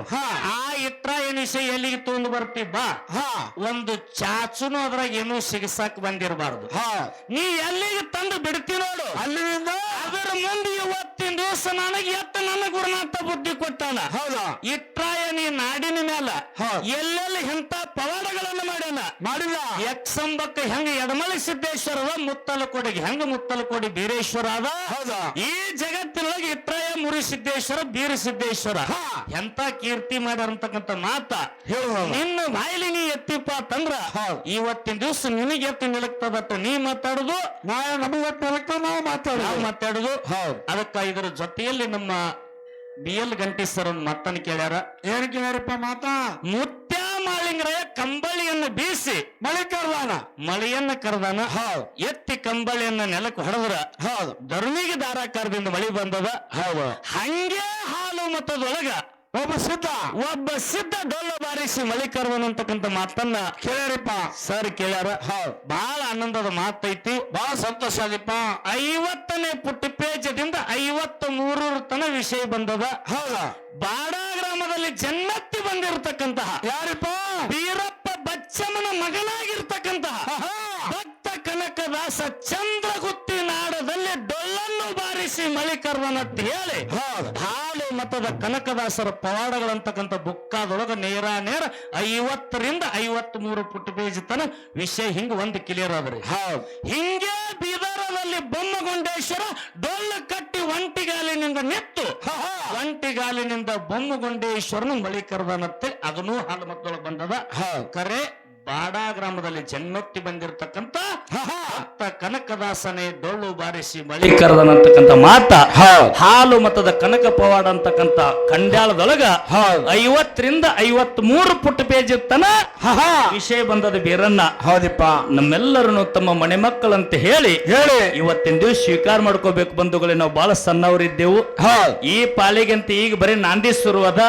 ಆ ಇಟ್ರಾಯನ ವಿಷಯ ಎಲ್ಲಿಗೆ ತಗೊಂಡು ಬರ್ತಿ ಬಾ. ಹಾ. ಒಂದು ಚಾಚುನು ಅದ್ರಾಗ ಏನೂ ಸಿಗಸಾಕ್ ಬಂದಿರಬಾರ್ದು. ಹಾ. ನೀ ಎಲ್ಲಿಗೆ ತಂದು ಬಿಡ್ತಿ ನೋಡು. ಅಲ್ಲಿಂದ? ಅದರ ಮುಂದೆ ಇವತ್ತಿನ ದಿವಸ ನನಗೆ ಎತ್ತ ನನ್ನ ಗುರುನಾಥ ಬುದ್ಧಿ ಕೊಟ್ಟಾನ ಹೌದಾ? ಇಟ್ರಾಯ ನೀ ನಾಡಿನ ಮ್ಯಾಲ. ಎಲ್ಲೆಲ್ಲಿ ಇಂಥ ಪವಾಡಗಳನ್ನು ಮಾಡ್ಯಾನ? ಮಾಡಿಲ್ಲ. ಯಕ್ಷಂಬಕ್ಕೆ ಹೆಂಗ ಎಡಮಳಿ ಸಿದ್ದೇಶ್ವರದ ಮುತ್ತಲ ಕೊಡಿ ಹೆಂಗ ಮುತ್ತಲ ಕೊಡಿ ಬೀರೇಶ್ವರ ಅದ? ಹೌದಾ? ಈ ಜಗತ್ತಿನೊಳಗೆ ಇಟ್ರಾಯ ಮುರಿ ಸಿದ್ದೇಶ್ವರ ಬೀರ ಸಿದ್ದೇಶ್ವರ. ಹಾ. ಎಂತ ಕೀರ್ತಿ ಮಾಡ್ಯಾರಂತಕ್ಕಂಥ ಮಾತ. ನಿನ್ನ ಬಾಯಿಲಿ ನೀ ಎತ್ತಿಪ್ಪ ಅಂತಂದ್ರ. ಇವತ್ತಿನ ದಿವಸ ನಿನಗೆ ಎತ್ತಿ ನಿಲಕ್ತದಟ್ಟು ನೀ ಮಾತಾಡುದು? ನಾ ನಮಗ ನಾವು ಮಾತಾಡುದು. ಮಾತಾಡುದು. ಹೌದ್. ಅದಕ್ಕ ಇದರ ಜೊತೆಯಲ್ಲಿ ನಮ್ಮ ಬಿ ಎಲ್ ಗಂಟಿ ಸರ್ ಒಂದು ಮತ್ತನ್ನು ಕೇಳ್ಯಾರ. ಏನ್ ಕೇಳ್ಯಾರಪ್ಪ ಮಾತಾ? ಮುತ್ಯ ಮಾಳಿಂಗರಾಯ ಕಂಬಳಿಯನ್ನು ಬೀಸಿ ಮಳೆ ಕರ್ದಾನ. ಮಳೆಯನ್ನ ಕರ್ದಾನ. ಹೌದು. ಎತ್ತಿ ಕಂಬಳಿಯನ್ನ ನೆಲಕ್ಕೆ ಹೊಡೆದ್ರ ಹೌದು. ಧರ್ಮಿಗೆ ಧಾರಾಕಾರದಿಂದ ಮಳಿ ಬಂದದ. ಹೌದು. ಹಂಗೆ ಹಾಲು ಮತದೊಳಗ ಒಬ್ಬ ಸಿದ್ಧ. ಒಬ್ಬ ಸಿದ್ಧ ಡೊಳ್ಳು ಬಾರಿಸಿ ಮಲ್ಲಿಕಾರ್ಜುನ್ ಅಂತಕ್ಕಂಥ ಮಾತನ್ನ ಕೇಳ್ಯಾರಿಪ್ಪ. ಸರ್ ಕೇಳ್ಯಾರ. ಹೌದ್. ಬಹಳ ಆನಂದದ ಮಾತೈತಿ. ಬಹಳ ಸಂತೋಷ ಆದಿಪ್ಪ ಐವತ್ತನೇ ಪುಟ್ಟ ಪೇಜದಿಂದ ಐವತ್ತ ಮೂರರ ತನ ವಿಷಯ ಬಂದದ. ಹೌದ. ಬಾಡ ಗ್ರಾಮದಲ್ಲಿ ಜನ್ನತ್ತಿ ಬಂದಿರತಕ್ಕಂತಹ ಯಾರಿಪ್ಪ? ವೀರಪ್ಪ ಬಚ್ಚಮ್ಮನ ಮಗನಾಗಿರ್ತಕ್ಕಂತಹ. ಭಕ್ತ ಕನಕದಾಸ ಚಂದ್ರಗುತ್ತಿ ನಾಡದಲ್ಲಿ ಡೊಳ್ಳನ್ನು ಬಾರಿಸಿ ಮಲ್ಲಿಕಾರ್ಜುನ ಅಂತ ಹೇಳಿ ಹೌದ್. ಮತದ ಕನಕದಾಸರ ಪವಾಡಗಳಂತಕ್ಕಂಥ ಬುಕ್ಕಾದೊಳಗ ನೇರ ನೇರ ಐವತ್ತರಿಂದ ಐವತ್ ಮೂರು ಪುಟ್ಟ ಪೇಜ್ ತನ ವಿಷಯ ಹಿಂಗ ಒಂದು ಕ್ಲಿಯರ್ ಆದ್ರಿ ಹಿಂಗೆ ಬೀದರದಲ್ಲಿ ಬೊಮ್ಮಗೊಂಡೇಶ್ವರ ಡೊಳ್ಳು ಕಟ್ಟಿ ಒಂಟಿಗಾಲಿನಿಂದ ನೆತ್ತು. ಒಂಟಿಗಾಲಿನಿಂದ ಬೊಮ್ಮಗೊಂಡೇಶ್ವರನ ಮಳಿ ಕರೆದನತ್ತೆ. ಅದನ್ನೂ ಹಾಲು ಮತ್ತೊಳಗೆ ಬಂದದ. ಕರೆ ಬಾಡ ಗ್ರಾಮದಲ್ಲಿ ಜನ್ಮೆತ್ತಿ ಬಂದಿರತಕ್ಕಂತ ಕನಕದಾಸನೇ ಡೊಳ್ಳು ಬಾರಿಸಿ ಮಳಿ ಕರೆದನಂತಕ್ಕಂತ ಮಾತ ಹಾಲು ಮತದ ಕನಕ ಪವಾಡ ಅಂತಕ್ಕಂತ ಕಂಡ್ಯಾಳದೊಳಗ ಐವತ್ತರಿಂದ ಐವತ್ ಮೂರು ಪುಟ್ಟ ಪೇಜ್ ಇತ್ತನ ವಿಷಯ ಬಂದದ ಬೀರನ್ನ ಹೌದಿಪ್ಪ. ನಮ್ಮೆಲ್ಲರನ್ನು ತಮ್ಮ ಮನೆ ಮಕ್ಕಳಂತ ಹೇಳಿ ಹೇಳಿ. ಇವತ್ತಿನ ದಿವಸ ಸ್ವೀಕಾರ ಮಾಡ್ಕೋಬೇಕು ಬಂಧುಗಳೇ ನಾವು ಬಹಳ ಸಣ್ಣವರಿದ್ದೆವು. ಹಾ. ಈ ಪಾಲಿಗಂತ ಈಗ ಬರೀ ನಾಂದಿ ಶುರುವಾದ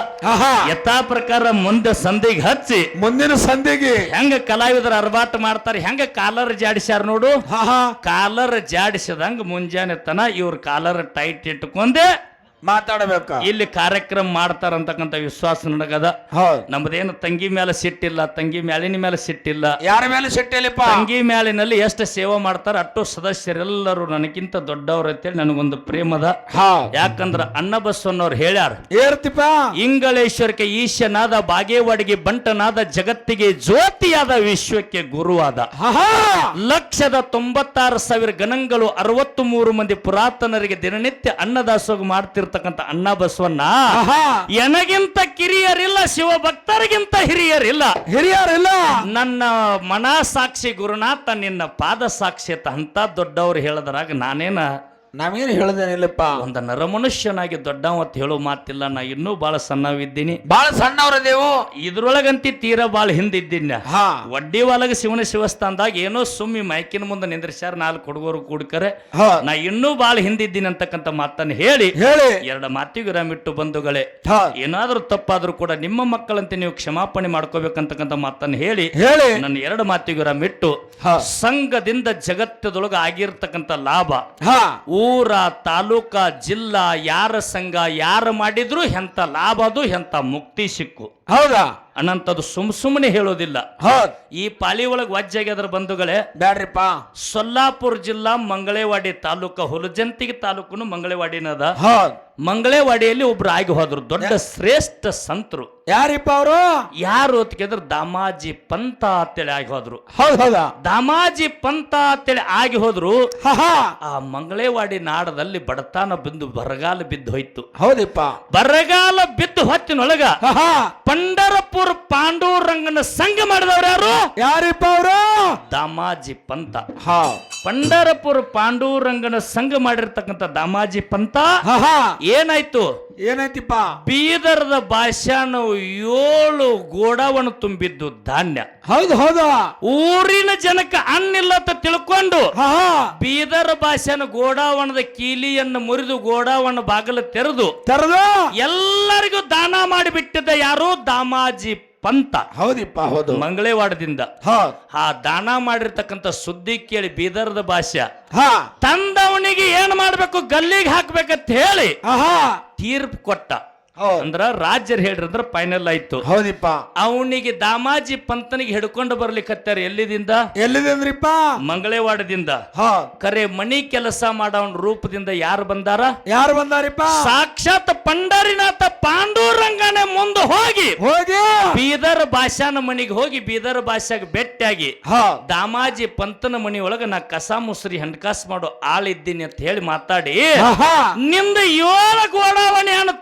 ಯಥಾ ಪ್ರಕಾರ ಮುಂದೆ ಸಂದಿಗೆ ಹಚ್ಚಿ ಮುಂದಿನ ಸಂಧಿಗೆ ಹೆಂಗ ಕಲಾವಿದರ ಅರ್ಬಾಟ್ ಮಾಡ್ತಾರೆ ಹೆಂಗ ಕಾಲರ್ ಜಾಡಿಸ್ಯಾರ ನೋಡು. ಕಾಲರ್ ಜಾಡಿಸಿದಂಗ ಮುಂಜಾನೆ ತನ ಇವ್ರ ಕಾಲರ್ ಟೈಟ್ ಇಟ್ಕೊಂಡೆ ಮಾತಾಡಬೇಕ? ಇಲ್ಲಿ ಕಾರ್ಯಕ್ರಮ ಮಾಡ್ತಾರಂತಕ್ಕಂತ ವಿಶ್ವಾಸ ನನಗದ. ಹೌದು. ನಮ್ದೇನು ತಂಗಿ ಮೇಲೆ ಸಿಟ್ಟಿಲ್ಲ ತಂಗಿ ಮ್ಯಾಲಿನ ಮೇಲೆ ಸಿಟ್ಟಿಲ್ಲ. ಯಾರ ಮೇಲೆ ಸಿಟ್ಟಿಲ್ಲಪ್ಪ? ತಂಗಿ ಮ್ಯಾಲಿನಲ್ಲಿ ಎಷ್ಟು ಸೇವೆ ಮಾಡ್ತಾರ ಅಷ್ಟು ಸದಸ್ಯರೆಲ್ಲರೂ ನನಗಿಂತ ದೊಡ್ಡವ್ರ ಅಂತೇಳಿ ನನಗೊಂದು ಪ್ರೇಮದ. ಯಾಕಂದ್ರ ಅನ್ನ ಬಸವಣ್ಣವ್ರು ಹೇಳ್ಯಾರ ಏರ್ತಿಪ್ಪ ಇಂಗಳೇಶ್ವರಕ್ಕೆ ಈಶನಾದ ಬಾಗೇವಾಡಿಗೆ ಬಂಟನಾದ ಜಗತ್ತಿಗೆ ಜ್ಯೋತಿಯಾದ ವಿಶ್ವಕ್ಕೆ ಗುರುವಾದ. ಲಕ್ಷದ ತೊಂಬತ್ತಾರು ಸಾವಿರ ಗಣಗಳು ಅರವತ್ತು ಮೂರು ಮಂದಿ ಪುರಾತನರಿಗೆ ದಿನನಿತ್ಯ ಅನ್ನದಾಸೋಗ ಮಾಡ್ತಿರ್ತಕ್ಕಂಥ ಅನ್ನ ಬಸವಣ್ಣ ಎನಗಿಂತ ಕಿರಿಯರಿಲ್ಲ ಶಿವ ಭಕ್ತರಿಗಿಂತ ಹಿರಿಯರಿಲ್ಲ. ಹಿರಿಯರಿಲ್ಲ. ನನ್ನ ಮನ ಸಾಕ್ಷಿ ಗುರುನಾಥ ನಿನ್ನ ಪಾದ ಸಾಕ್ಷಿ ಅಂತ ದೊಡ್ಡವ್ರು ಹೇಳದ್ರಾಗ ನಾನೇನ ನಾವೇನು ಹೇಳಿದೇನಿಲ್ಲಪ್ಪ. ಒಂದ ನರಮನುಷ್ಯನಾಗಿ ದೊಡ್ಡವತ್ ಹೇಳೋ ಮಾತಿಲ್ಲ ನಾ ಇನ್ನೂ ಬಹಳ ಸಣ್ಣವಿದ್ದೀನಿ ಬಾಳ ಸಣ್ಣವ್ರದೇವು ಇದ್ರೊಳಗಂತಿ ತೀರಾ ಬಾಳ ಹಿಂದಿದ್ದೀನಿ. ಹಾ. ವಡ್ಡಿ ಒಳಗ ಶಿವನ ಶಿವಸ್ಥಾನದಾಗ ಏನೋ ಸುಮ್ಮಿ ಮೈಕಿನ ಮುಂದೆ ನಿಂದ್ರಿಸ್ಯಾರ ನಾಲ್ಕು ಹುಡುಗರು ಕೂಡ್ಕರೆ. ಹಾ. ನಾ ಇನ್ನೂ ಬಾಳ ಹಿಂದಿದ್ದೀನಿ ಅಂತಕ್ಕಂತ ಮಾತನ್ನ ಹೇಳಿ. ಹೇಳಿ. ಎರಡು ಮಾತಿಗೆ ವಿರಾಮಿಟ್ಟು ಬಂಧುಗಳೇ. ಹಾ. ಏನಾದ್ರೂ ತಪ್ಪಾದ್ರೂ ಕೂಡ ನಿಮ್ಮ ಮಕ್ಕಳಂತೆ ನೀವು ಕ್ಷಮಾಪಣೆ ಮಾಡ್ಕೋಬೇಕಂತಕ್ಕಂಥ ಮಾತನ್ನ ಹೇಳಿ. ಹೇಳಿ. ನನ್ನ ಎರಡು ಮಾತಿಗೆ ವಿರಾಮಿಟ್ಟು. ಹಾ. ಸಂಘದಿಂದ ಜಗತ್ತದೊಳಗ ಆಗಿರ್ತಕ್ಕಂಥ ಲಾಭ. ಹಾ. ಊರ ತಾಲೂಕ ಜಿಲ್ಲಾ ಯಾರ ಸಂಘ ಯಾರು ಮಾಡಿದ್ರು ಎಂಥ ಲಾಭ ಅದು ಎಂಥ ಮುಕ್ತಿ ಸಿಕ್ಕು. ಹೌದಾ? ಅನ್ನಂಥದ್ದು ಸುಮ್ ಸುಮ್ಮನೆ ಹೇಳೋದಿಲ್ಲ. ಹೌದ್. ಈ ಪಾಲಿ ಒಳಗೆ ವಜ್ಜಾಗ್ಯದ್ರ ಬಂಧುಗಳೇ ಬ್ಯಾಡ್ರಿಪ್ಪ. ಸೊಲ್ಲಾಪುರ ಜಿಲ್ಲಾ ಮಂಗಳೇವಾಡಿ ತಾಲೂಕ ಹುಲಜಂತಿಗೆ ತಾಲೂಕನು ಮಂಗಳೇವಾಡಿನದ. ಹೌದ್. ಮಂಗಳೇವಾಡಿಯಲ್ಲಿ ಒಬ್ರು ಆಗಿ ಹೋದ್ರು ದೊಡ್ಡ ಶ್ರೇಷ್ಠ ಸಂತರು. ಯಾರಿಪ್ಪ ಅವರು? ಯಾರು ಅಂತ ಕೇಳಿದ್ರೆ ದಾಮಾಜಿ ಪಂತ ಅಂತೇಳಿ ಆಗಿ ಹೋದ್ರು. ಹೌದ್ ಹೌದಾ? ದಾಮಾಜಿ ಪಂತ ಅಂತೇಳಿ ಆಗಿ ಹೋದ್ರು ಹಾ ಹಾ. ಆ ಮಂಗಳೇವಾಡಿ ನಾಡದಲ್ಲಿ ಬಡತನ ಬಿದ್ದು ಬರಗಾಲ ಬಿದ್ದು ಹೋಯ್ತು. ಹೌದಿಪ್ಪ. ಬರಗಾಲ ಬಿದ್ದು ಹೊತ್ತಿನೊಳಗ ಹಾ ಹಾ. ಪಂಡರಪುರ ಪಾಂಡೂರಂಗನ ಸಂಘ ಮಾಡಿದವ್ರು ಯಾರು? ಯಾರಿಪ್ಪ ಅವರು? ದಾಮಾಜಿ ಪಂತ ಹಾ. ಪಂಡರಪುರ ಪಾಂಡುರಂಗನ ಸಂಘ ಮಾಡಿರ್ತಕ್ಕಂಥ ದಾಮಾಜಿ ಪಂತ ಏನಾಯ್ತು? ಏನಾಯ್ತಿಪ್ಪ? ಬೀದರದ ಭಾಷಾನ ಏಳು ಗೋಡಾವಣ ತುಂಬಿದ್ದು ಧಾನ್ಯ. ಹೌದು ಹೌದು. ಊರಿನ ಜನಕ್ಕೆ ಅನ್ನಿಲ್ಲ ಅಂತ ತಿಳ್ಕೊಂಡು ಬೀದರ ಭಾಷಾನ ಬೀದರ್ ಭಾಷೆನ ಗೋಡಾವಣದ ಕೀಲಿಯನ್ನು ಮುರಿದು ಗೋಡಾವಣ ಬಾಗಿಲು ತೆರೆದು ತೆರೆದು ಎಲ್ಲರಿಗೂ ದಾನ ಮಾಡಿಬಿಟ್ಟಿದ್ದ ಯಾರು? ದಾಮಾಜಿ ಪಂತ ಹೌದಿಪ್ಪ ಹೌದು. ಮಂಗಳೇವಾಡದಿಂದ ಆ ದಾನ ಮಾಡಿರ್ತಕ್ಕಂಥ ಸುದ್ದಿ ಕೇಳಿ ಬೀದರ್ದ ಭಾಷೆ ಹಾ. ತಂದವನಿಗೆ ಏನ್ ಮಾಡ್ಬೇಕು ಗಲ್ಲಿಗೆ ಹಾಕ್ಬೇಕಂತ ಹೇಳಿ ತೀರ್ಪು ಕೊಟ್ಟ. ಅಂದ್ರ ರಾಜ್ಯರು ಹೇಳ್ರಂದ್ರ ಫೈನಲ್ ಆಯ್ತು. ಹೌದಿಪ್ಪ. ಅವನಿಗೆ ದಾಮಾಜಿ ಪಂತನಿಗೆ ಹಿಡ್ಕೊಂಡು ಬರ್ಲಿಕ್ಕತ್ತಾರ ಎಲ್ಲಿದಿಂದ? ಎಲ್ಲಿದ್ರಿಪ್ಪ ಮಂಗಳೇವಾಡದಿಂದ. ಕರೆ ಮಣಿ ಕೆಲಸ ಮಾಡವನ ರೂಪದಿಂದ ಯಾರು ಬಂದಾರ? ಯಾರು ಬಂದಾರಿಪ್ಪ? ಸಾಕ್ಷಾತ್ ಪಂಡರಿನಾಥ ಪಾಂಡುರಂಗನೆ ಮುಂದೆ ಹೋಗಿ. ಹೋಗಿ. ಬೀದರ್ ಭಾಷಾನ ಮನಿಗೆ ಹೋಗಿ ಬೀದರ್ ಭಾಷಾಗ ಹೌದ್ ದಾಮಾಜಿ ಪಂತನ ಮನಿ ಒಳಗ ನಾ ಕಸ ಮುಸ್ರಿ ಹಣಕಾಸು ಮಾಡೋ ಆಳಿದ್ದೀನಿ ಅಂತ ಹೇಳಿ ಮಾತಾಡಿ. ನಿಂದ ಏಳು ಗೋಡಾವಣೆಯನ್ನು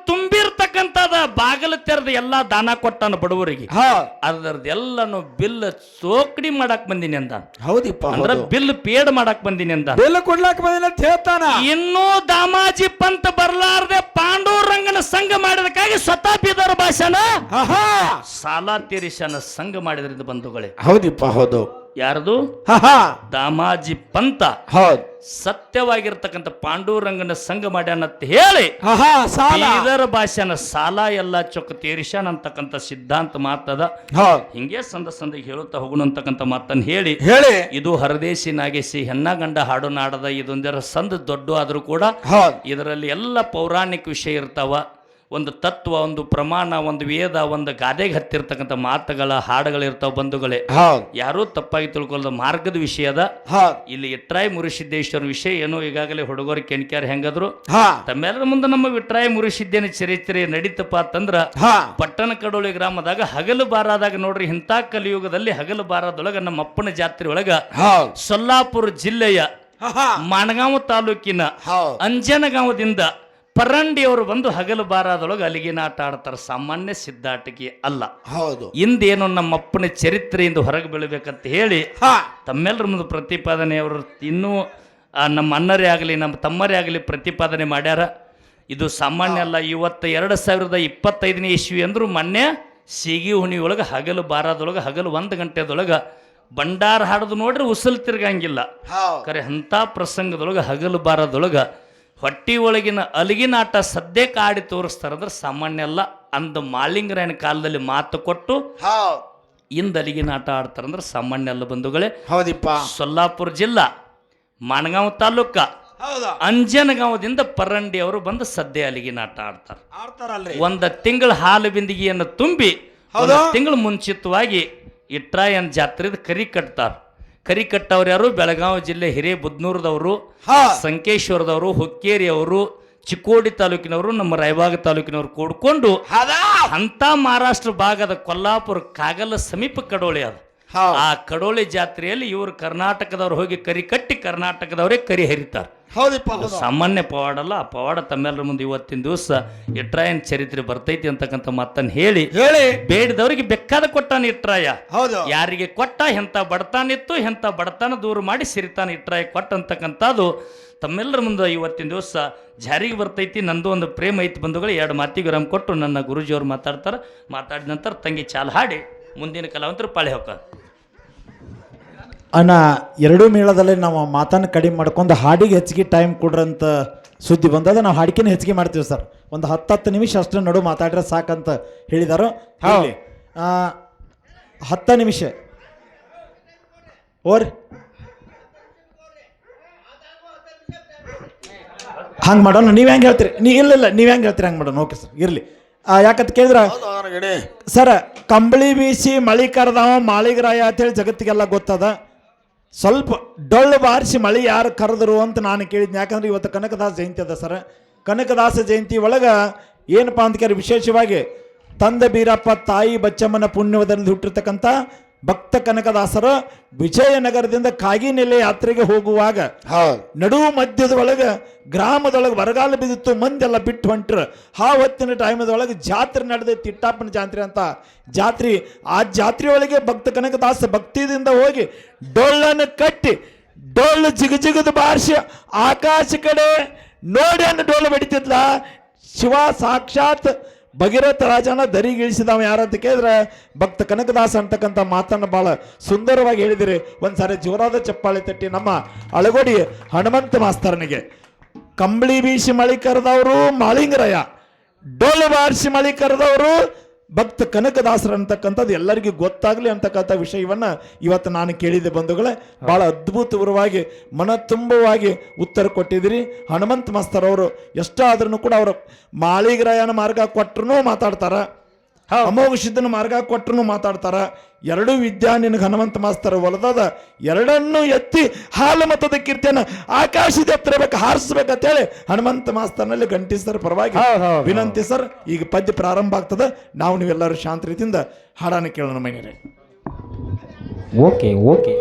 ತುಂಬಿರ್ತಕ್ಕಂಥದ ಬಾಗಿಲು ತೆರೆದ ಎಲ್ಲಾ ದಾನ ಕೊಟ್ಟಾನ ಬಡವರಿಗೆ. ಅದರದ್ದು ಅದರದೆಲ್ಲನು ಬಿಲ್ ಸೋಕಡಿ ಮಾಡಕ್ ಬಂದಿನಿ ಅಂದ. ಹೌದಿಪ್ಪ ಅಂದ್ರ ಬಿಲ್ ಪೇಡ್ ಮಾಡಕ್ ಬಂದಿನಿ ಅಂದ. ಬಿಲ್ ಕೊಡ್ಲಾಕ ಬಂದಿನ ಅಂತ ಹೇಳ್ತಾನ. ಇನ್ನೂ ದಾಮಾಜಿ ಪಂತ ಬರ್ಲಾರ್ದೆ ಪಾಂಡೂರಂಗನ ಸಂಘ ಮಾಡಿದಕ್ಕಾಗಿ ಸ್ವತಃ ಬೀದರ್ ಭಾಷಣ ಆಹಾ. ಸಾಲ ತೀರಿಸನ ಸಂಘ ಮಾಡಿದ್ರಿಂದ ಬಂಧುಗಳೇ. ಹೌದಿಪ್ಪ ಹೌದು. ಯಾರದು? ದಾಮಾಜಿ ಪಂತ. ಹೌದ್. ಸತ್ಯವಾಗಿರ್ತಕ್ಕಂಥ ಪಾಂಡುರಂಗನ ಸಂಘ ಮಾಡ್ಯಾನಂತ ಹೇಳಿ ಇದರ ಬೀದರ್ ಭಾಷೆನ ಸಾಲ ಎಲ್ಲ ಚೊಕ್ಕ ತೀರಿಸ್ಯಾನ ಅಂತಕ್ಕಂಥ ಸಿದ್ಧಾಂತ ಮಾತದ. ಹೌದ್. ಹಿಂಗೆ ಸಂದ ಸಂದಿಗೆ ಹೇಳುತ್ತಾ ಹೋಗುಣ ಅಂತಕ್ಕಂಥ ಮಾತನ್ನು ಹೇಳಿ. ಹೇಳಿ. ಇದು ಹರದೇಶಿ ನಾಗೇಶಿ ಹೆಣ್ಣ ಗಂಡ ಹಾಡು ನಾಡದ ಇದೊಂದರ ಸಂದ ದೊಡ್ಡ ಆದ್ರೂ ಕೂಡ ಹೌದ್. ಇದರಲ್ಲಿ ಎಲ್ಲ ಪೌರಾಣಿಕ ವಿಷಯ ಇರ್ತಾವ. ಒಂದು ತತ್ವ ಒಂದು ಪ್ರಮಾಣ ಒಂದು ವೇದ ಒಂದು ಗಾದೆಗೆ ಹತ್ತಿರ್ತಕ್ಕಂಥ ಮಾತುಗಳ ಹಾಡುಗಳಿರ್ತಾವ ಬಂಧುಗಳೇ. ಯಾರೂ ತಪ್ಪಾಗಿ ತಿಳ್ಕೊಳ್ಳೋದು ಮಾರ್ಗದ ವಿಷಯದ ಅದ. ಇಲ್ಲಿ ಇಟ್ರಾಯ್ ಮುರುಸಿದ್ದೇಶ್ವರ ವಿಷಯ ಏನೋ ಈಗಾಗಲೇ ಹುಡುಗರು ಕೆಣಕ್ಯಾರ ಹೆಂಗದ್ರು? ತಮ್ಮೆಲ್ಲರ ಮುಂದೆ ನಮ್ಮ ವಿಟ್ರಾಯಿ ಮುರುಸಿದ್ದೇನ ಚರಿತ್ರೆ ನಡೀತಪ್ಪ ಅಂತಂದ್ರ ಪಟ್ಟಣ ಕಡೋಳಿ ಗ್ರಾಮದಾಗ ಹಗಲು ಬಾರಾದಾಗ ನೋಡ್ರಿ ಇಂಥ ಕಲಿಯುಗದಲ್ಲಿ ಹಗಲು ಬಾರದೊಳಗ ನಮ್ಮ ಅಪ್ಪನ ಜಾತ್ರೆ ಒಳಗ ಸೊಲ್ಲಾಪುರ ಜಿಲ್ಲೆಯ ಮಾಣಗಾಂವ ತಾಲೂಕಿನ ಅಂಜನಗಾಂವದಿಂದ ಪರಂಡಿಯವರು ಬಂದು ಹಗಲು ಬಾರಾದೊಳಗೆ ಅಲಿಗಿನ ಆಟ ಆಡ್ತಾರೆ. ಸಾಮಾನ್ಯ ಸಿದ್ಧಾಟಿಕೆ ಅಲ್ಲ. ಹೌದು. ಇಂದೇನು ನಮ್ಮ ಅಪ್ಪನ ಚರಿತ್ರೆಯಿಂದ ಹೊರಗೆ ಬೀಳಬೇಕಂತ ಹೇಳಿ ಹಾ. ತಮ್ಮೆಲ್ಲರ ಮುಂದೆ ಪ್ರತಿಪಾದನೆ ಅವರು ಇನ್ನೂ ಆ, ನಮ್ಮ ಅಣ್ಣರೇ ಆಗಲಿ ನಮ್ಮ ತಮ್ಮರೇ ಆಗಲಿ ಪ್ರತಿಪಾದನೆ ಮಾಡ್ಯಾರ. ಇದು ಸಾಮಾನ್ಯ ಅಲ್ಲ ಇವತ್ತು ಎರಡು ಸಾವಿರದ ಇಪ್ಪತ್ತೈದನೇ ಇಸ್ವಿ ಅಂದ್ರು ಮೊನ್ನೆ ಸೀಗಿ ಹುಣಿಯೊಳಗೆ ಹಗಲು ಬಾರದೊಳಗೆ ಹಗಲು ಒಂದು ಗಂಟೆದೊಳಗೆ ಭಂಡಾರ ಹಾಡೋದು ನೋಡ್ರಿ ಉಸಲ್ ತಿರ್ಗಂಗಿಲ್ಲ. ಹೌದು. ಕರೆ ಅಂಥ ಪ್ರಸಂಗದೊಳಗೆ ಹಗಲು ಬಾರದೊಳಗೆ ಹೊಟ್ಟಿ ಒಳಗಿನ ಅಲಗಿನಾಟ ಸದ್ಯಕ್ಕೆ ಆಡಿ ತೋರಿಸ್ತಾರಂದ್ರೆ ಸಾಮಾನ್ಯ ಅಲ್ಲ ಅಂದ ಮಾಲಿಂಗರಾಯನ ಕಾಲದಲ್ಲಿ ಮಾತು ಕೊಟ್ಟು ಇಂದ ಅಲಿಗಿನಾಟ ಆಡ್ತಾರಂದ್ರೆ ಸಾಮಾನ್ಯ ಅಲ್ಲ ಬಂಧುಗಳೇ. ಹೌದಿಪ್ಪ. ಸೊಲ್ಲಾಪುರ ಜಿಲ್ಲಾ ಮಾನಗಾಂವ್ ತಾಲೂಕ ಅಂಜನಗಾಂವದಿಂದ ಪರಂಡಿ ಅವರು ಬಂದು ಸದ್ಯ ಅಲಿಗಿನಾಟ ಆಡ್ತಾರೆ. ಒಂದ ತಿಂಗಳ ಹಾಲು ಬಿಂದಿಗೆಯನ್ನು ತುಂಬಿ? ತಿಂಗಳು ಮುಂಚಿತವಾಗಿ ಇಟ್ರಾಯನ್ ಜಾತ್ರೆದ ಕರಿ ಕಟ್ತಾರ. ಕರಿ ಕಟ್ಟವ್ರು ಯಾರು? ಬೆಳಗಾವಿ ಜಿಲ್ಲೆ ಹಿರೇಬುದ್ನೂರದವರು ಹಾ. ಸಂಕೇಶ್ವರದವರು ಹುಕ್ಕೇರಿಯವರು ಚಿಕ್ಕೋಡಿ ತಾಲೂಕಿನವರು ನಮ್ಮ ರಾಯಬಾಗ ತಾಲೂಕಿನವರು ಕೂಡ್ಕೊಂಡು ಅಂತ ಮಹಾರಾಷ್ಟ್ರ ಭಾಗದ ಕೊಲ್ಲಾಪುರ ಕಾಗಲ ಸಮೀಪ ಕಡೋಳಿ ಅದು. ಆ ಕಡೋಳಿ ಜಾತ್ರೆಯಲ್ಲಿ ಇವರು ಕರ್ನಾಟಕದವ್ರು ಹೋಗಿ ಕರಿ ಕಟ್ಟಿ ಕರ್ನಾಟಕದವರೇ ಕರಿ ಹರಿತಾರೆ. ಹೌದಿಪ್ಪ ಹೌದು. ಸಾಮಾನ್ಯ ಪವಾಡ ಅಲ್ಲ ಆ ಪವಾಡ ತಮ್ಮೆಲ್ಲರ ಮುಂದೆ ಇವತ್ತಿನ ದಿವಸ ಇಟ್ರಾಯನ್ ಚರಿತ್ರೆ ಬರ್ತೈತಿ ಅಂತಕ್ಕಂಥ ಮಾತನ್ನು ಹೇಳಿ ಹೇಳಿ. ಬೇಡಿದವರಿಗೆ ಬೆಕ್ಕಾದ ಕೊಟ್ಟಾನ ಇಟ್ರಾಯ. ಹೌದು. ಯಾರಿಗೆ ಕೊಟ್ಟ ಎಂಥ ಬಡತಾನಿತ್ತು ಎಂಥ ಬಡತನ ದೂರ ಮಾಡಿ ಸಿರಿತಾನ ಇಟ್ರಾಯ ಕೊಟ್ಟ ಅಂತಕ್ಕಂಥದ್ದು ತಮ್ಮೆಲ್ಲರ ಮುಂದೆ ಇವತ್ತಿನ ದಿವಸ ಜಾರಿಗೆ ಬರ್ತೈತಿ. ನಂದು ಒಂದು ಪ್ರೇಮ ಐತಿ ಬಂಧುಗಳು ಎರಡು ಮಾತಿಗೆ ವಿರಾಮ ಕೊಟ್ಟು ನನ್ನ ಗುರುಜಿಯವರು ಮಾತಾಡ್ತಾರೆ. ಮಾತಾಡಿದ ನಂತರ ತಂಗಿ ಚಾಲ್ ಹಾಡಿ. ಮುಂದಿನ ಕಲಾವಂತರು ಪಾಳೆ ಹೋಗ ಅಣ್ಣ ಎರಡೂ ಮೇಳದಲ್ಲಿ ನಾವು ಮಾತನ್ನು ಕಡಿಮೆ ಮಾಡ್ಕೊಂಡು ಹಾಡಿಗೆ ಹೆಚ್ಚಿಗೆ ಟೈಮ್ ಕೊಡ್ರಂತ ಸುದ್ದಿ ಬಂದದ. ನಾವು ಹಾಡಿಕೆನ ಹೆಚ್ಚಿಗೆ ಮಾಡ್ತೀವಿ ಸರ್. ಒಂದು ಹತ್ತು ಹತ್ತು ನಿಮಿಷ ಅಷ್ಟು ನಡು ಮಾತಾಡ್ರೆ ಸಾಕಂತ ಹೇಳಿದಾರು. ಹೇಳಿ. ಹತ್ತ ನಿಮಿಷ. ಓರ್. ಹಂಗೆ ಮಾಡೋಣ. ನೀವು ಹೆಂಗೆ ಹೇಳ್ತೀರಿ? ನೀ ಇಲ್ಲ ಇಲ್ಲ ನೀವು ಹೆಂಗೆ ಹೇಳ್ತೀರಿ? ಹಂಗೆ ಮಾಡೋಣ. Okay sir. ಇರಲಿ. ಯಾಕಂತ ಕೇಳಿದ್ರೆ? ಸರ್ ಕಂಬಳಿ ಬೀಸಿ ಮಳಿ ಕರೆದವ ಮಾಳಿಗರಾಯ ಅಂತೇಳಿ ಜಗತ್ತಿಗೆಲ್ಲ ಗೊತ್ತದ. ಸ್ವಲ್ಪ ಡೊಳ್ಳು ಬಾರಿಸಿ ಮಳಿ ಯಾರು ಕರೆದ್ರು ಅಂತ ನಾನು ಕೇಳಿದ್ನಿ. ಯಾಕಂದ್ರೆ ಇವತ್ತು ಕನಕದಾಸ ಜಯಂತಿ ಅದ ಸರ್. ಕನಕದಾಸ ಜಯಂತಿ ಒಳಗೆ ಏನಪ್ಪ ಅಂತ ಕೇಳಿ ವಿಶೇಷವಾಗಿ ತಂದೆ ಬೀರಪ್ಪ ತಾಯಿ ಬಚ್ಚಮ್ಮನ ಪುಣ್ಯದಲ್ಲಿ ಹುಟ್ಟಿರ್ತಕ್ಕಂಥ ಭಕ್ತ ಕನಕದಾಸರು ವಿಜಯನಗರದಿಂದ ಕಾಗಿನೆಲೆ ಯಾತ್ರೆಗೆ ಹೋಗುವಾಗ ನಡು ಮಧ್ಯದ ಒಳಗೆ ಗ್ರಾಮದೊಳಗೆ ಬರಗಾಲ ಬಿದ್ದಿತ್ತು ಮಂದೆಲ್ಲ ಬಿಟ್ಟು ಹೊಂಟ್ರ. ಆ ಹೊತ್ತಿನ ಟೈಮದೊಳಗೆ ಜಾತ್ರೆ ನಡೆದ ತಿಟ್ಟಪ್ಪನ ಜಾತ್ರೆ ಅಂತ. ಜಾತ್ರೆ ಆ ಜಾತ್ರೆಯೊಳಗೆ ಭಕ್ತ ಕನಕದಾಸ ಭಕ್ತಿದಿಂದ ಹೋಗಿ ಡೊಳ್ಳನ್ನು ಕಟ್ಟಿ ಡೊಳ್ಳು ಜಿಗ ಜಿಗದ ಬಾರಿಸಿ ಆಕಾಶ ಕಡೆ ನೋಡಿ ಅನ್ನ ಡೊಳ್ಳು ಬಡಿತಿದ್ಲ. ಶಿವ ಸಾಕ್ಷಾತ್ ಭಗೀರಥ ರಾಜನ ದರಿಗಿಳಿಸಿದವ ಅಂತ ಕೇಳಿದ್ರೆ ಭಕ್ತ ಕನಕದಾಸ ಅಂತಕ್ಕಂಥ ಮಾತನ್ನು ಬಹಳ ಸುಂದರವಾಗಿ ಹೇಳಿದಿರಿ. ಒಂದ್ಸಾರಿ ಜೋರಾದ ಚಪ್ಪಾಳೆ ತಟ್ಟಿ ನಮ್ಮ ಅಳಗೋಡಿ ಹನುಮಂತ ಮಾಸ್ತರನಿಗೆ. ಕಂಬಳಿ ಬೀಸಿ ಮಳಿ ಕರೆದವರು ಮಾಳಿಂಗರಯ್ಯ ಡೊಳ್ಳು ಬಾರಿಸಿ ಮಳಿ ಕರೆದವರು ಭಕ್ತ ಕನಕದಾಸರ ಅಂತಕ್ಕಂಥದ್ದು ಎಲ್ಲರಿಗೂ ಗೊತ್ತಾಗಲಿ ಅಂತಕ್ಕಂಥ ವಿಷಯವನ್ನ ಇವತ್ತು ನಾನು ಕೇಳಿದೆ ಬಂಧುಗಳೇ. ಬಹಳ ಅದ್ಭುತವಾಗಿ, ಮನ ತುಂಬವಾಗಿ ಉತ್ತರ ಕೊಟ್ಟಿದ್ದೀರಿ. ಹನುಮಂತ ಮಾಸ್ತರ್ ಅವರು ಎಷ್ಟಾದ್ರೂ ಕೂಡ ಅವರು ಮಾಳಿಗರಾಯನ ಮಾರ್ಗ ಕೊಟ್ಟರು ಮಾತಾಡ್ತಾರ. ಅಮೋಘ ಸಿದ್ಧನ ಮಾರ್ಗ ಕೊಟ್ಟರು ಮಾತಾಡ್ತಾರ. ಎರಡೂ ವಿದ್ಯಾ ನಿನಗೆ ಹನುಮಂತ ಮಾಸ್ತರ ಹೊಲದದ ಎರಡನ್ನೂ ಎತ್ತಿ ಹಾಲು ಮತದ ಕೀರ್ತಿಯನ್ನು ಆಕಾಶದ ಎತ್ತರಬೇಕು ಹಾರಿಸ್ಬೇಕಂತೇಳಿ ಹನುಮಂತ ಮಾಸ್ತರ್ನಲ್ಲಿ ಗಂಟಿ ಸರ್ ಪರವಾಗಿ ವಿನಂತಿ ಸರ್ ಈಗ ಪದ್ಯ ಪ್ರಾರಂಭ ಆಗ್ತದೆ. ನಾವು ನೀವೆಲ್ಲರೂ ಶಾಂತ ರೀತಿಯಿಂದ ಹಾಡಾನ ಕೇಳೋಣ ಮೈನರೇ ಓಕೆ ಓಕೆ.